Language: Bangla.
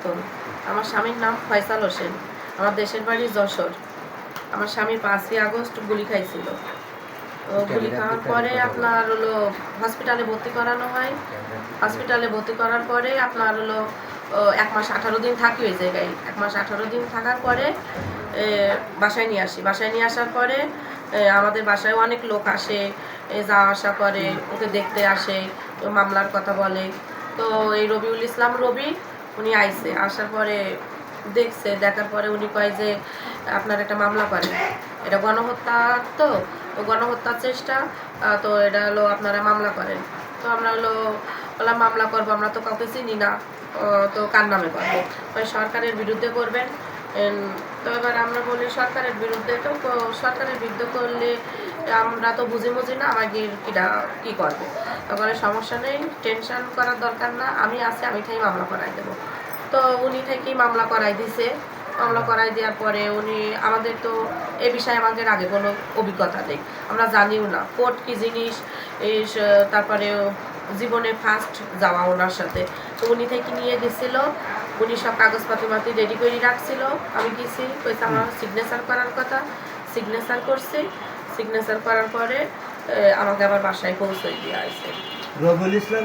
খাতুন আমার স্বামীর নাম ফয়সাল হোসেন। আমার দেশের বাড়ি যশোর। আমার স্বামী পাঁচই আগস্ট গুলি খাইছিল। তো গুলি খাওয়ার পরে আপনার হলো হসপিটালে ভর্তি করানো হয়। হসপিটালে ভর্তি করার পরে আপনার হলো এক মাস আঠারো দিন থাকি ওই জায়গায়। এক মাস আঠারো দিন থাকার পরে বাসায় নিয়ে আসি। বাসায় নিয়ে আসার পরে আমাদের বাসায় অনেক লোক আসে। যাওয়া আসা করে ওকে দেখতে আসে ও মামলার কথা বলে। তো এই রবিউল ইসলাম রবি উনি আইসে আসার পরে দেখছে, দেখার পরে উনি কয় যে, আপনার একটা মামলা করেন এটা গণহত্যা তো তো গণহত্যার চেষ্টা তো এটা হলো আপনারা মামলা করেন। তো আমরা হলো বললাম, মামলা করব, আমরা তো কাউকে চিনি না। তো কার নামে করব? সরকারের বিরুদ্ধে করবেন। তো এবার আমরা বলি সরকারের বিরুদ্ধে, তো সরকারের বিরুদ্ধে করলে আমরা তো বুঝে বুঝি না আমাদের কীটা কী করবে। তখন সমস্যা নেই, টেনশন করার দরকার না, আমি আছি, আমি ঠাই মামলা করাই দেবো। তো উনি থেকেই মামলা করাই দিছে? মামলা করাই দেওয়ার পরে উনি আমাদের তো এ বিষয়ে আমাদের আগে কোনো অভিজ্ঞতা নেই। আমরা জানিও না কোর্ট কী জিনিস তারপরে জীবনে ফার্স্ট যাওয়া ওনার সাথে। তো উনি থেকে নিয়ে গেছিল, উনি সব কাগজপাতি মাতি রেডি করে রাখছিল। আমি গেছি কইছে আমার সিগনেচার করার কথা। সিগনেচার করছি সিগনেচার করার পরে আমাকে আবার বাসায় পৌঁছে দিয়ে রবিউল ইসলাম